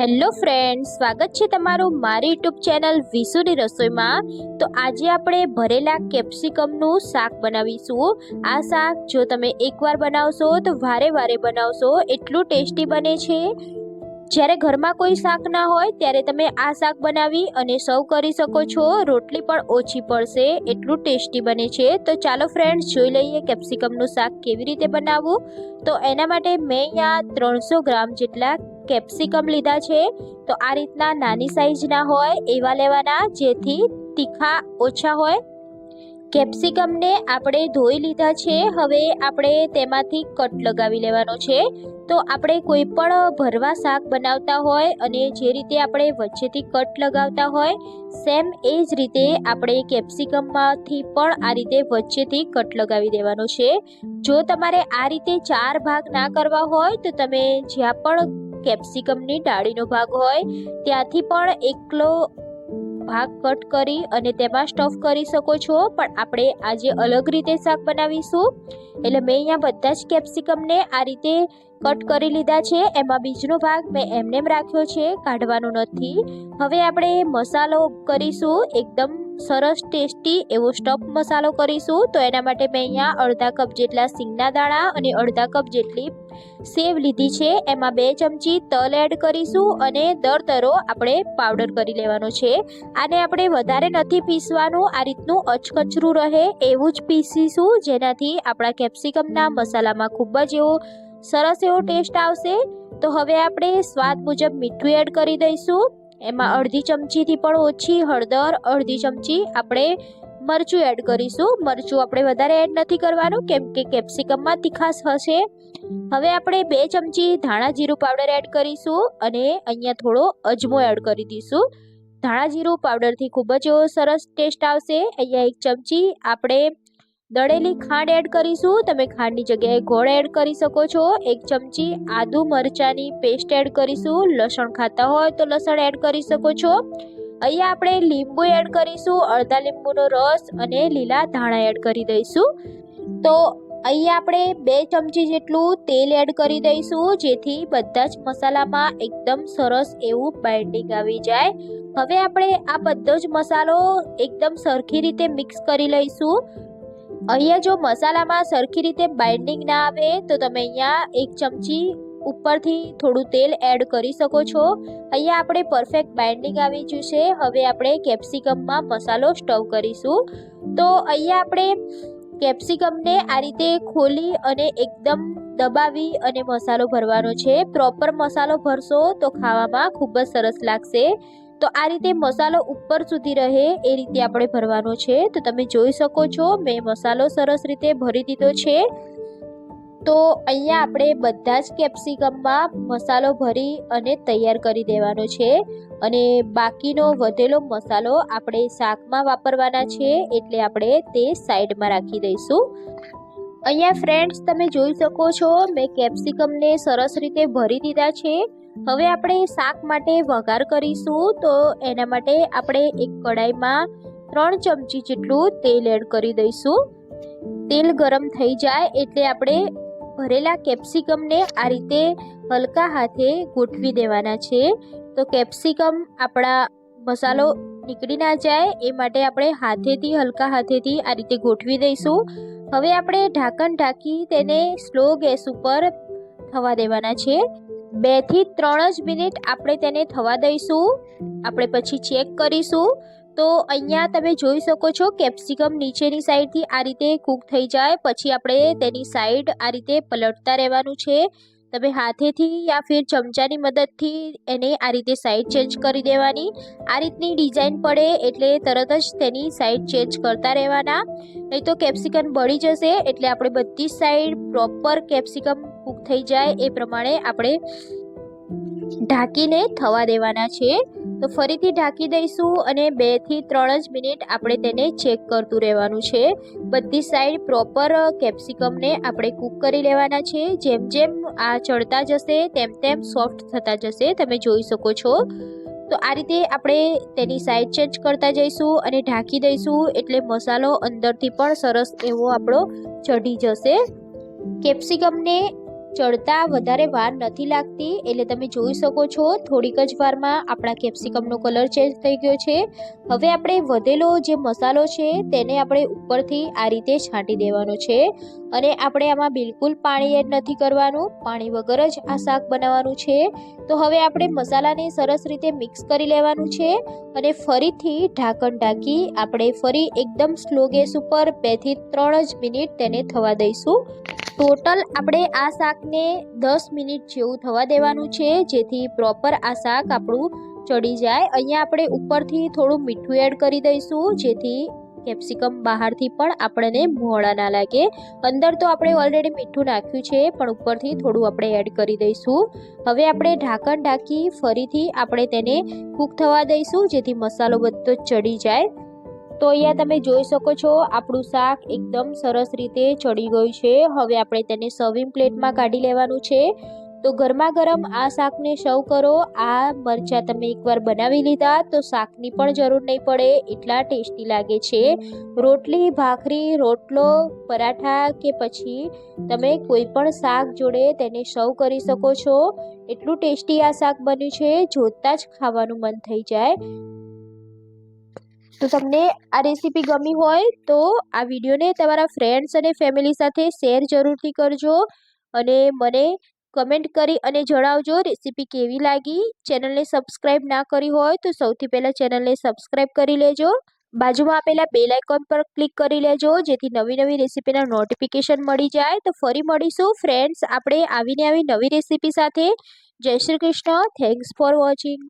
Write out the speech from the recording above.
Hello friend સ્વાગત છે તમારું મારી યુટ્યુબ ચેનલ વિસુની રસોઈમાં. તો આજે આપણે ભરેલા કેપ્સિકમનું શાક બનાવીશું. આ શાક જો તમે એકવાર બનાવશો, તો વારે વારે બનાવશો, એટલું ટેસ્ટી બને છે. જ્યારે ઘરમાં કોઈ શાક ના હોય, ત્યારે તમે આ શાક બનાવી અને સર્વ કરી શકો છો. રોટલી પણ ઓછી પડશે, એટલું ટેસ્ટી બને છે. તો ચાલો ફ્રેન્ડ્સ, જોઈ લઈએ કેપ્સિકમનું શાક કેવી રીતે બનાવવું. તો એના માટે મેં અહીંયા ત્રણસો ગ્રામ જેટલા કેપ્સિકમ લીધા છે, તો આ રીતના નાની સાઈઝના હોય એવા લેવાના, જેથી તીખા ઓછા હોય. કેપ્સિકમને આપણે ધોઈ લીધા છે, હવે આપણે તેમાંથી કટ લગાવી લેવાનો છે. તો આપણે કોઈ પણ ભરવા શાક બનાવતા હોય અને જે રીતે આપણે વચ્ચેથી કટ લગાવતા હોય, સેમ એ જ રીતે આપણે કેપ્સિકમમાંથી પણ આ રીતે વચ્ચેથી કટ લગાવી દેવાનો છે. જો તમારે આ રીતે ચાર ભાગ ના કરવા હોય, તો તમે જ્યાં પણ કેપ્સિકમની ડાળીનો ભાગ હોય, ત્યાંથી પણ એકલો ભાગ કટ કરી અને તેમાં સ્ટફ કરી શકો છો. પણ આપણે આજે અલગ રીતે શાક બનાવીશું. એટલે મેં અહીંયા બધા જ કેપ્સિકમને આ રીતે કટ કરી લીધા છે. એમાં બીજનો ભાગ મેં એમનેમ રાખ્યો છે, કાઢવાનો નથી. હવે આપણે મસાલો કરીશું. એકદમ સરસ ટેસ્ટી એવો સ્ટફ મસાલો કરીશું. તો એના માટે મેં અહીંયા અડધા કપ જેટલા સિંગના દાણા અને અડધા કપ જેટલી સેવ લીધી છે. એમાં બે ચમચી તલ એડ કરીશું અને દર દરો આપણે પાવડર કરી લેવાનો છે. આને આપણે વધારે નથી પીસવાનું. આ રીતનું અચકચરું રહે એવું જ પીસીશું, જેનાથી આપણા કેપ્સિકમના મસાલામાં ખૂબ જ એવો સરસ એવો ટેસ્ટ આવશે. તો હવે આપણે સ્વાદ મુજબ મીઠું એડ કરી દઈશું. એમાં અડધી ચમચીથી પણ ઓછી હળદર, અડધી ચમચી આપણે મરચું એડ કરીશું. મરચું આપણે વધારે એડ નથી કરવાનું, કેમ કે કેપ્સિકમમાં તીખાશ હશે. હવે આપણે બે ચમચી ધાણા જીરું પાવડર એડ કરીશું અને અહીંયા થોડો અજમો એડ કરી દઈશું. ધાણા જીરું પાવડરથી ખૂબ જ સરસ ટેસ્ટ આવશે. અહીંયા એક ચમચી આપણે દળેલી ખાંડ એડ કરીશું. તમે ખાંડની જગ્યાએ ગોળ એડ કરી શકો છો. એક ચમચી આદુ મરચાંની પેસ્ટ એડ કરીશું. લસણ ખાતા હોય તો લસણ એડ કરી શકો છો. અહીંયા આપણે લીંબુ એડ કરીશું, અડધા લીંબુનો રસ અને લીલા ધાણા એડ કરી દઈશું. તો અહીંયા આપણે બે ચમચી જેટલું તેલ એડ કરી દઈશું, જેથી બધા જ મસાલામાં એકદમ સરસ એવું બાઇન્ડિંગ આવી જાય. હવે આપણે આ બધો જ મસાલો એકદમ સરખી રીતે મિક્સ કરી લઈશું. અહીંયા જો મસાલામાં સરખી રીતે બાઇન્ડિંગ ના આવે, તો તમે અહીંયા એક ચમચી ઉપરથી થોડું તેલ એડ કરી શકો છો. અહીંયા આપણે પરફેક્ટ બાઇન્ડિંગ આવી ગયું છે. હવે આપણે કેપ્સિકમમાં મસાલો સ્ટવ કરીશું. તો અહીંયા આપણે કેપ્સિકમને આ રીતે ખોલી અને એકદમ દબાવી અને મસાલો ભરવાનો છે. પ્રોપર મસાલો ભરશો તો ખાવામાં ખૂબ જ સરસ લાગશે. તો આ રીતે મસાલો ઉપર સુધી રહે એ રીતે આપણે ભરવાનો છે. તો તમે જોઈ શકો છો, મેં મસાલો સરસ રીતે ભરી દીધો છે. તો અહીંયા આપણે બધા જ કેપ્સિકમમાં મસાલો ભરી અને તૈયાર કરી દેવાનો છે અને બાકીનો વધેલો મસાલો આપણે શાકમાં વાપરવાના છે એટલે આપણે તે સાઈડમાં રાખી દઈશું. અહીંયા ફ્રેન્ડ્સ, તમે જોઈ શકો છો મેં કેપ્સિકમને સરસ રીતે ભરી દીધા છે. હવે આપણે શાક માટે વઘાર કરીશું તો એના માટે આપણે એક કડાઈમાં ત્રણ ચમચી જેટલું તેલ એડ કરી દઈશું. તેલ ગરમ થઈ જાય એટલે આપણે ભરેલા કેપ્સિકમને આ રીતે હલકા હાથે ગોઠવી દેવાના છે. તો કેપ્સિકમ આપણા મસાલો નીકળી ના જાય એ માટે આપણે હાથેથી, હલકા હાથેથી આ રીતે ગોઠવી દઈશું. હવે આપણે ઢાંકણ ઢાંકી તેને સ્લો ગેસ ઉપર થવા દેવાના છે. બેથી ત્રણ જ મિનિટ આપણે તેને થવા દઈશું. આપણે પછી ચેક કરીશું. તો અહીંયા તમે જોઈ શકો છો કેપ્સિકમ નીચેની સાઈડથી આ રીતે કૂક થઈ જાય. પછી આપણે તેની સાઈડ આ રીતે પલટતા રહેવાનું છે. તમે હાથેથી યા ફિર ચમચાની મદદથી એને આ રીતે સાઈડ ચેન્જ કરી દેવાની. આ રીતની ડિઝાઇન પડે એટલે તરત જ તેની સાઈડ ચેન્જ કરતા રહેવાના. નહીં તો કેપ્સિકમ બળી જશે એટલે આપણે બધી સાઈડ પ્રોપર કેપ્સિકમ કૂક થઈ જાય. એ પ્રમાણે આપણે ઢાંકીને થવા દેવાના છે. તો ફરીથી ઢાંકી દઈશું અને બેથી ત્રણ જ મિનિટ આપણે તેને ચેક કરતું રહેવાનું છે. બધી સાઈડ પ્રોપર કેપ્સિકમને આપણે કૂક કરી લેવાના છે. જેમ જેમ આ ચડતા જશે, તેમ તેમ સોફ્ટ થતા જશે, તમે જોઈ શકો છો. તો આ રીતે આપણે તેની સાઈડ ચેન્જ કરતા જઈશું અને ઢાંકી દઈશું એટલે મસાલો અંદરથી પણ સરસ એવો આપણો ચઢી જશે. કેપ્સિકમને ચડતા વધારે વાર નથી લાગતી, એટલે તમે જોઈ શકો છો થોડીક જ વારમાં આપણા કેપ્સિકમનો કલર ચેન્જ થઈ ગયો છે. હવે આપણે વધેલો જે મસાલો છે તેને આપણે ઉપરથી આ રીતે છાંટી દેવાનો છે અને આપણે આમાં બિલકુલ પાણી એડ નથી કરવાનું, પાણી વગર જ આ શાક બનાવવાનું છે. તો હવે આપણે મસાલાને સરસ રીતે મિક્સ કરી લેવાનું છે અને ફરીથી ઢાંકણ ઢાંકી આપણે ફરી એકદમ સ્લો ગેસ ઉપર બેથી ત્રણ જ મિનિટ તેને થવા દઈશું. ટોટલ આપણે આ શાકને દસ મિનિટ જેવું થવા દેવાનું છે, જેથી પ્રોપર આ શાક આપણું ચડી જાય. અહીંયા આપણે ઉપરથી થોડું મીઠું એડ કરી દઈશું, જેથી કેપ્સિકમ બહારથી પણ આપણને મોડા ના લાગે. અંદર તો આપણે ઓલરેડી મીઠું નાખ્યું છે, પણ ઉપરથી થોડું આપણે એડ કરી દઈશું. હવે આપણે ઢાંકણ ઢાંકી ફરીથી આપણે તેને કૂક થવા દઈશું, જેથી મસાલો બધો ચડી જાય. તો અહીંયા તમે જોઈ શકો છો, આપણું શાક એકદમ સરસ રીતે ચડી ગયું છે. હવે આપણે તેને સર્વિંગ પ્લેટમાં કાઢી લેવાનું છે. તો ગરમા ગરમ આ શાકને સર્વ કરો. આ મરચાં તમે એકવાર બનાવી લીધા તો શાકની પણ જરૂર નહીં પડે, એટલા ટેસ્ટી લાગે છે. રોટલી, ભાખરી, રોટલો, પરાઠા કે પછી તમે કોઈ પણ શાક જોડે તેને સર્વ કરી શકો છો. એટલું ટેસ્ટી આ શાક બન્યું છે, જોતાં જ ખાવાનું મન થઈ જાય. તો તમને આ રેસીપી ગમી હોય તો આ વિડીયોને તમારા ફ્રેન્ડ્સ અને ફેમિલી સાથે શેર જરૂરથી કરજો અને મને કમેન્ટ કરી અને જણાવજો રેસીપી કેવી લાગી. ચેનલને સબસ્ક્રાઈબ ના કરી હોય તો સૌથી પહેલાં ચેનલને સબસ્ક્રાઈબ કરી લેજો. બાજુમાં આપેલા બેલ આઇકોન પર ક્લિક કરી લેજો, જેથી નવી નવી રેસીપીના નોટિફિકેશન મળી જાય. તો ફરી મળીશું. ફ્રેન્ડ્સ આપણે આવીને આવી નવી રેસીપી સાથે. જય Shri Krishna. Thanks for watching